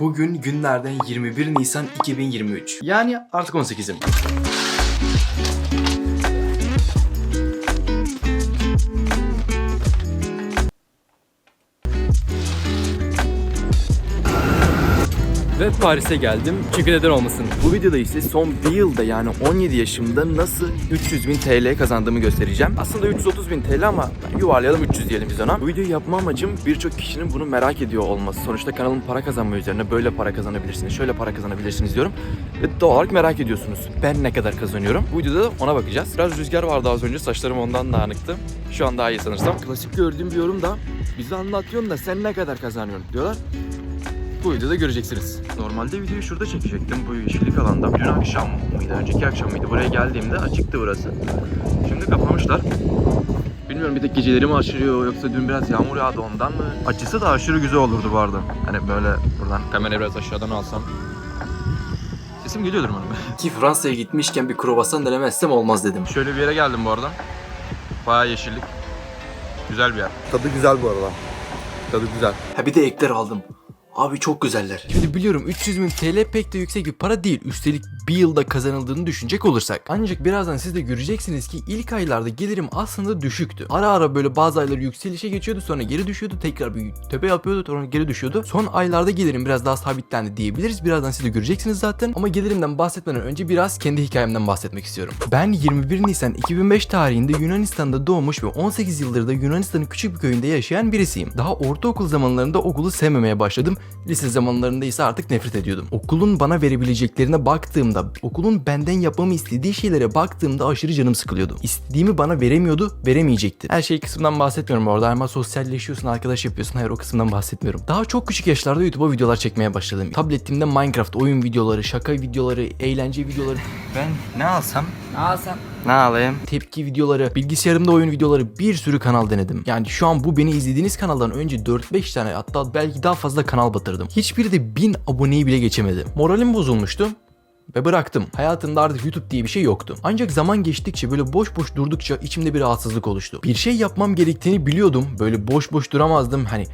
Bugün günlerden 21 Nisan 2023. Yani artık 18'im. Ve Paris'e geldim. Çünkü neden olmasın? Bu videoda ise son bir yılda yani 17 yaşımda nasıl 300 bin TL kazandığımı göstereceğim. Aslında 330 bin TL ama yuvarlayalım 300 diyelim biz ona. Bu videoyu yapma amacım birçok kişinin bunu merak ediyor olması. Sonuçta kanalın para kazanma üzerine böyle para kazanabilirsiniz, şöyle para kazanabilirsiniz diyorum. Ve doğal olarak merak ediyorsunuz. Ben ne kadar kazanıyorum? Bu videoda da ona bakacağız. Biraz rüzgar vardı az önce saçlarım ondan dağınıktı. Şu an daha iyi sanırsam. Klasik gördüğüm bir yorum da bize anlatıyorsun da sen ne kadar kazanıyorsun diyorlar. Bu videoda göreceksiniz. Normalde videoyu şurada çekecektim bu yeşillik alanda. Dün akşam mıydı, önceki akşam mıydı? Buraya geldiğimde açıktı burası. Şimdi kapamışlar. Bilmiyorum bir tek geceleri mi aşırıyor yoksa dün biraz yağmur yağdı ondan mı? Açısı da aşırı güzel olurdu bu arada. Hani böyle buradan kamerayı biraz aşağıdan alsam. Sesim geliyordur umarım. Ki Fransa'ya gitmişken bir kruvasan denemezsem olmaz dedim. Şöyle bir yere geldim bu arada. Bayağı yeşillik. Güzel bir yer. Tadı güzel bu arada. Tadı güzel. Ha bir de ekler aldım. Abi çok güzeller. Şimdi biliyorum 300 bin TL pek de yüksek bir para değil. Üstelik bir yılda kazanıldığını düşünecek olursak. Ancak birazdan siz de göreceksiniz ki ilk aylarda gelirim aslında düşüktü. Ara ara böyle bazı aylar yükselişe geçiyordu sonra geri düşüyordu. Tekrar bir tepe yapıyordu sonra geri düşüyordu. Son aylarda gelirim biraz daha sabitlendi diyebiliriz. Birazdan siz de göreceksiniz zaten. Ama gelirimden bahsetmeden önce biraz kendi hikayemden bahsetmek istiyorum. Ben 21 Nisan 2005 tarihinde Yunanistan'da doğmuş ve 18 yıldır da Yunanistan'ın küçük bir köyünde yaşayan birisiyim. Daha ortaokul zamanlarında okulu sevmemeye başladım. Lise zamanlarında ise artık nefret ediyordum. Okulun bana verebileceklerine baktığımda, okulun benden yapmamı istediği şeylere baktığımda aşırı canım sıkılıyordu. İstediğimi bana veremiyordu, veremeyecekti. Her şey kısmından bahsetmiyorum orada ama sosyalleşiyorsun, arkadaş yapıyorsun. Hayır o kısımdan bahsetmiyorum. Daha çok küçük yaşlarda YouTube'a videolar çekmeye başladım. Tabletimde Minecraft oyun videoları, şaka videoları, eğlence videoları, Ben ne alsam? Alsam. Ne alayım? tepki videoları, bilgisayarımda oyun videoları bir sürü kanal denedim. Yani şu an bu beni izlediğiniz kanaldan önce 4-5 tane hatta belki daha fazla kanal batırdım. Hiçbiri de 1000 aboneyi bile geçemedi. Moralim bozulmuştu ve bıraktım. Hayatımda artık YouTube diye bir şey yoktu. Ancak zaman geçtikçe böyle boş boş durdukça içimde bir rahatsızlık oluştu. Bir şey yapmam gerektiğini biliyordum. Böyle boş boş duramazdım. Hani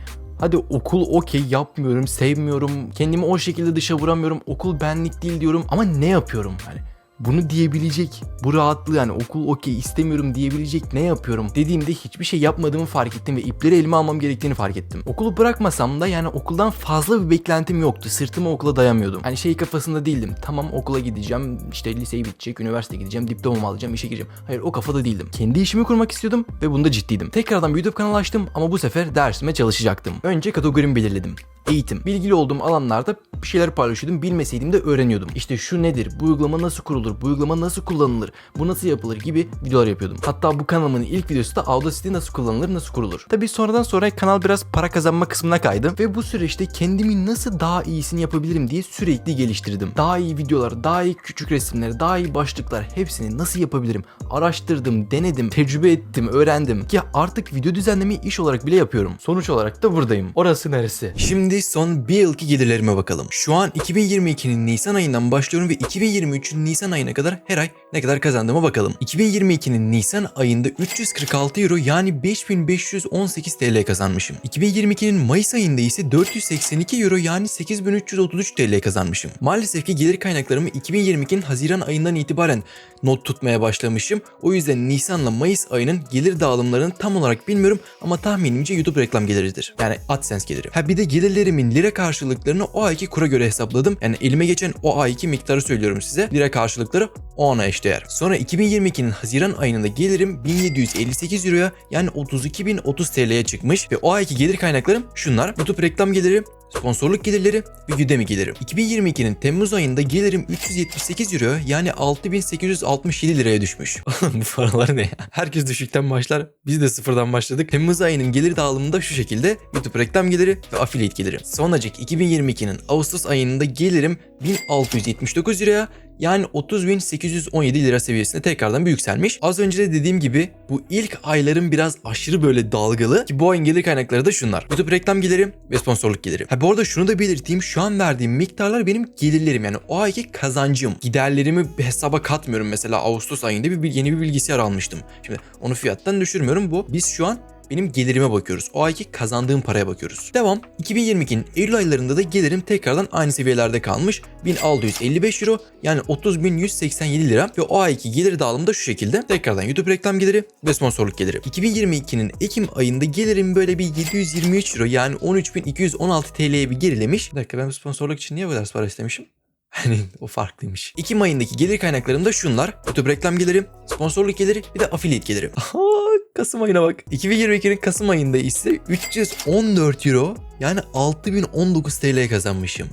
Hadi okul okey yapmıyorum, sevmiyorum, kendimi o şekilde dışa vuramıyorum, okul benlik değil diyorum ama ne yapıyorum hani? Bunu diyebilecek, bu rahatlığı yani okul okey istemiyorum diyebilecek ne yapıyorum dediğimde hiçbir şey yapmadığımı fark ettim ve ipleri elime almam gerektiğini fark ettim. Okulu bırakmasam da yani okuldan fazla bir beklentim yoktu. Sırtımı okula dayamıyordum. Hani şey kafasında değildim. Tamam okula gideceğim, işte liseyi bitecek, üniversiteye gideceğim, diplomamı alacağım, işe gireceğim. Hayır o kafada değildim. Kendi işimi kurmak istiyordum ve bunda ciddiydim. Tekrardan YouTube kanalı açtım ama bu sefer dersime çalışacaktım. Önce kategorimi belirledim. Eğitim. Bilgili olduğum alanlarda bir şeyler paylaşıyordum. Bilmeseydim de öğreniyordum. İşte şu nedir? Bu uygulama nasıl kurulur? Bu uygulama nasıl kullanılır? Bu nasıl yapılır? gibi videolar yapıyordum. Hatta bu kanalımın ilk videosu da Audacity nasıl kullanılır, nasıl kurulur? Tabii sonradan sonra kanal biraz para kazanma kısmına kaydı ve bu süreçte kendimi nasıl daha iyisini yapabilirim diye sürekli geliştirdim. Daha iyi videolar, daha iyi küçük resimler, daha iyi başlıklar hepsini nasıl yapabilirim? Araştırdım, denedim, tecrübe ettim, öğrendim ki artık video düzenlemeyi iş olarak bile yapıyorum. Sonuç olarak da buradayım. Orası neresi? Şimdi son bir yılki gelirlerime bakalım. Şu an 2022'nin Nisan ayından başlıyorum ve 2023'ün Nisan ayına kadar her ay ne kadar kazandığıma bakalım. 2022'nin Nisan ayında 346 euro yani 5518 TL kazanmışım. 2022'nin Mayıs ayında ise 482 euro yani 8333 TL kazanmışım. Maalesef ki gelir kaynaklarımı 2022'nin Haziran ayından itibaren not tutmaya başlamışım. O yüzden Nisan'la Mayıs ayının gelir dağılımlarını tam olarak bilmiyorum ama tahminimce YouTube reklam geliridir. Yani AdSense geliri. Ha bir de gelirlerimin lira karşılıklarını o ayki kura göre hesapladım. Yani elime geçen o ayki miktarı söylüyorum size. Lira karşılıkları o ana eşdeğer. Sonra 2022'nin Haziran ayında gelirim 1758 euroya yani 32.030 TL'ye çıkmış ve o ayki gelir kaynaklarım şunlar. YouTube reklam geliri, sponsorluk gelirleri ve Udemy gelirim. 2022'nin Temmuz ayında gelirim 378 euro yani 6867 liraya düşmüş. Oğlum bu paralar ne ya? Herkes düşükten başlar. Biz de sıfırdan başladık. Temmuz ayının gelir dağılımında şu şekilde YouTube reklam geliri ve affiliate geliri. Sonracık 2022'nin Ağustos ayında gelirim 1679 liraya yani 30.817 lira seviyesine tekrardan bir yükselmiş. Az önce de dediğim gibi bu ilk ayların biraz aşırı böyle dalgalı ki ayın gelir kaynakları da şunlar. YouTube reklam geliri ve sponsorluk geliri. Ha bu arada şunu da belirteyim şu an verdiğim miktarlar benim gelirlerim yani o ayki kazancım. Giderlerimi hesaba katmıyorum mesela Ağustos ayında bir yeni bir bilgisayar almıştım. Şimdi onu fiyattan düşürmüyorum bu. Biz şu an benim gelirime bakıyoruz. O ayki kazandığım paraya bakıyoruz. Devam. 2022'nin Eylül aylarında da gelirim tekrardan aynı seviyelerde kalmış. 1655 euro yani 30.187 lira ve o ayki gelir dağılımı da şu şekilde. Tekrardan YouTube reklam geliri ve sponsorluk geliri. 2022'nin Ekim ayında gelirim böyle bir 723 euro yani 13.216 TL'ye bir gerilemiş. Bir dakika ben sponsorluk için niye bu kadar para istemişim? Hani o farklıymış. Ekim ayındaki gelir kaynaklarım da şunlar. YouTube reklam geliri, sponsorluk geliri bir de affiliate geliri. Aha, Kasım ayına bak. 2022'nin Kasım ayında ise 314 euro yani 6019 TL kazanmışım.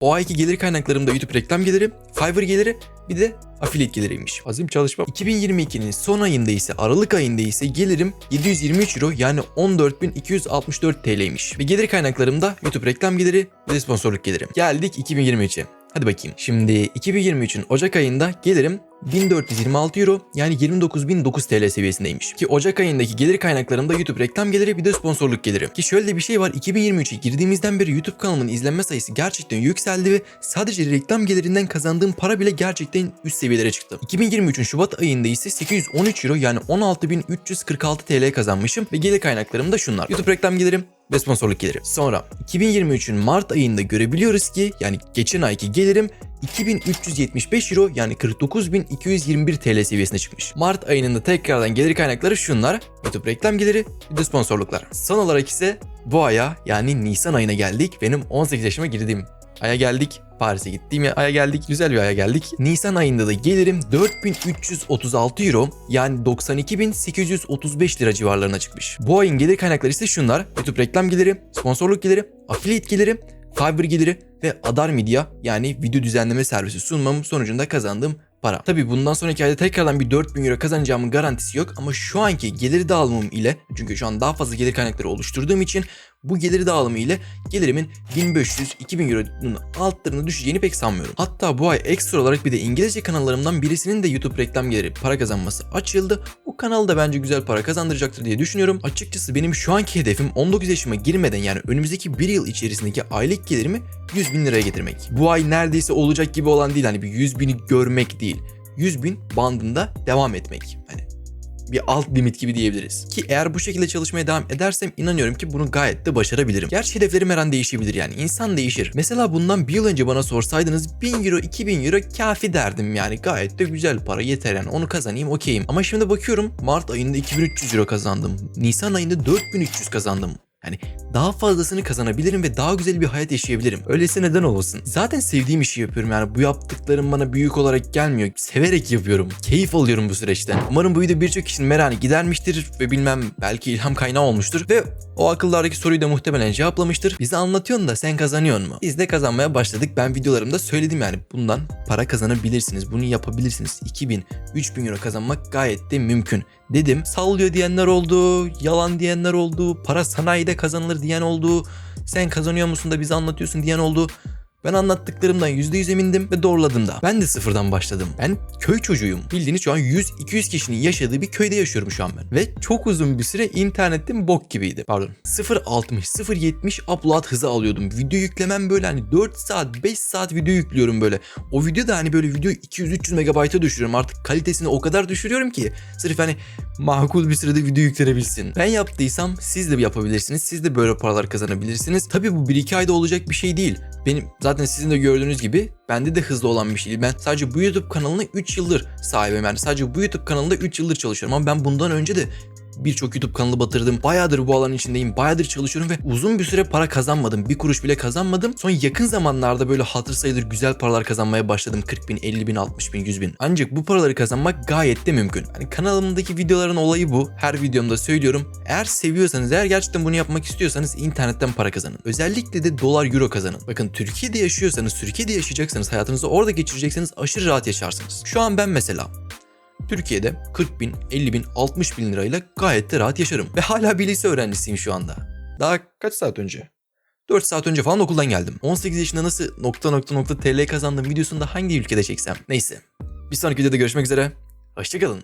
O ayki gelir kaynaklarım da YouTube reklam geliri, Fiverr geliri bir de affiliate geliriymiş. Azim çalışma. 2022'nin son ayında ise Aralık ayında ise gelirim 723 euro yani 14.264 TL'ymiş. Ve gelir kaynaklarım da YouTube reklam geliri ve sponsorluk gelirim. Geldik 2023'e. Hadi bakayım. Şimdi 2023'ün Ocak ayında gelirim 1426 euro yani 29.009 TL seviyesindeymiş. Ki Ocak ayındaki gelir kaynaklarımda YouTube reklam geliri bir de sponsorluk geliri. Ki şöyle de bir şey var 2023'e girdiğimizden beri YouTube kanalımın izlenme sayısı gerçekten yükseldi ve sadece reklam gelirinden kazandığım para bile gerçekten üst seviyelere çıktı. 2023'ün Şubat ayında ise 813 euro yani 16.346 TL kazanmışım ve gelir kaynaklarım da şunlar. YouTube reklam gelirim, ve sponsorluk geliri. Sonra 2023'ün Mart ayında görebiliyoruz ki yani geçen ayki gelirim 2375 euro yani 49.221 TL seviyesine çıkmış. Mart ayının da tekrardan gelir kaynakları şunlar. YouTube reklam geliri bir de sponsorluklar. Son olarak ise bu aya yani Nisan ayına geldik. Benim 18 yaşıma girdiğim aya geldik. Paris'e gittiğim aya geldik. Güzel bir aya geldik. Nisan ayında da gelirim 4336 euro yani 92.835 lira civarlarına çıkmış. Bu ayın gelir kaynakları ise şunlar. YouTube reklam geliri, sponsorluk geliri, affiliate geliri, Fiverr geliri ve Adar Media yani video düzenleme servisi sunmam sonucunda kazandığım para. Tabi bundan sonraki ayda tekrardan bir 4000 euro kazanacağımın garantisi yok ama şu anki gelir dağılımım ile çünkü şu an daha fazla gelir kaynakları oluşturduğum için bu gelir dağılımı ile gelirimin 1500-2000 euronun altlarına düşeceğini pek sanmıyorum. Hatta bu ay ekstra olarak bir de İngilizce kanallarımdan birisinin de YouTube reklam geliri para kazanması açıldı. O kanal da bence güzel para kazandıracaktır diye düşünüyorum. Açıkçası benim şu anki hedefim 19 yaşıma girmeden yani önümüzdeki bir yıl içerisindeki aylık gelirimi 100 bin liraya getirmek. Bu ay neredeyse olacak gibi olan değil hani bir 100 bini görmek değil. 100 bin bandında devam etmek. Hani bir alt limit gibi diyebiliriz. Ki eğer bu şekilde çalışmaya devam edersem inanıyorum ki bunu gayet de başarabilirim. Gerçi hedeflerim her an değişebilir yani. insan değişir. Mesela bundan bir yıl önce bana sorsaydınız 1000 euro 2000 euro kafi derdim yani. Gayet de güzel para yeter yani onu kazanayım okeyim. Ama şimdi bakıyorum Mart ayında 2300 euro kazandım. Nisan ayında 4300 kazandım. Yani daha fazlasını kazanabilirim ve daha güzel bir hayat yaşayabilirim. Öyleyse neden olmasın? Zaten sevdiğim işi yapıyorum yani bu yaptıklarım bana büyük olarak gelmiyor. Severek yapıyorum. Keyif alıyorum bu süreçten. Umarım bu video birçok kişinin merakını gidermiştir ve bilmem belki ilham kaynağı olmuştur. Ve o akıllardaki soruyu da muhtemelen cevaplamıştır. Bize anlatıyorsun da sen kazanıyorsun mu? Biz de kazanmaya başladık. Ben videolarımda söyledim yani bundan para kazanabilirsiniz. Bunu yapabilirsiniz. 2000, 3000 euro kazanmak gayet de mümkün dedim. Sallıyor diyenler oldu, yalan diyenler oldu, para sanayide kazanılır diyen oldu, sen kazanıyor musun da bize anlatıyorsun diyen oldu. Ben anlattıklarımdan %100 emindim ve doğruladım da. Ben de sıfırdan başladım. Ben köy çocuğuyum. Bildiğiniz şu an 100-200 kişinin yaşadığı bir köyde yaşıyorum şu an ben. Ve çok uzun bir süre internetim bok gibiydi. Pardon. 0.60, 0.70 upload hızı alıyordum. Video yüklemem böyle hani 4 saat, 5 saat video yüklüyorum böyle. O video da hani böyle video 200-300 megabayta düşürüyorum. Artık kalitesini o kadar düşürüyorum ki. Sırf hani makul bir sürede video yüklenebilsin. Ben yaptıysam siz de yapabilirsiniz. Siz de böyle paralar kazanabilirsiniz. Tabii bu 1-2 ayda olacak bir şey değil. Benim zaten sizin de gördüğünüz gibi bende de hızlı olan bir şey değil. Ben sadece bu YouTube kanalına 3 yıldır sahibim yani. Sadece bu YouTube kanalında 3 yıldır çalışıyorum ama ben bundan önce de birçok YouTube kanalı batırdım. Bayağıdır bu alanın içindeyim. Bayağıdır çalışıyorum ve uzun bir süre para kazanmadım. Bir kuruş bile kazanmadım. Son yakın zamanlarda böyle hatır sayılır güzel paralar kazanmaya başladım. 40 bin, 50 bin, 60 bin, 100 bin. Ancak bu paraları kazanmak gayet de mümkün. Hani kanalımdaki videoların olayı bu. Her videomda söylüyorum. Eğer seviyorsanız, eğer gerçekten bunu yapmak istiyorsanız internetten para kazanın. Özellikle de dolar euro kazanın. Bakın Türkiye'de yaşıyorsanız, Türkiye'de yaşayacaksanız, hayatınızı orada geçirecekseniz aşırı rahat yaşarsınız. Şu an ben mesela Türkiye'de 40 bin, 50 bin, 60 bin lirayla gayet de rahat yaşarım. Ve hala bir lise öğrencisiyim şu anda. Daha kaç saat önce? 4 saat önce falan okuldan geldim. 18 yaşında nasıl nokta nokta nokta TL kazandım videosunu da hangi ülkede çeksem? Neyse. Bir sonraki videoda görüşmek üzere. Hoşçakalın.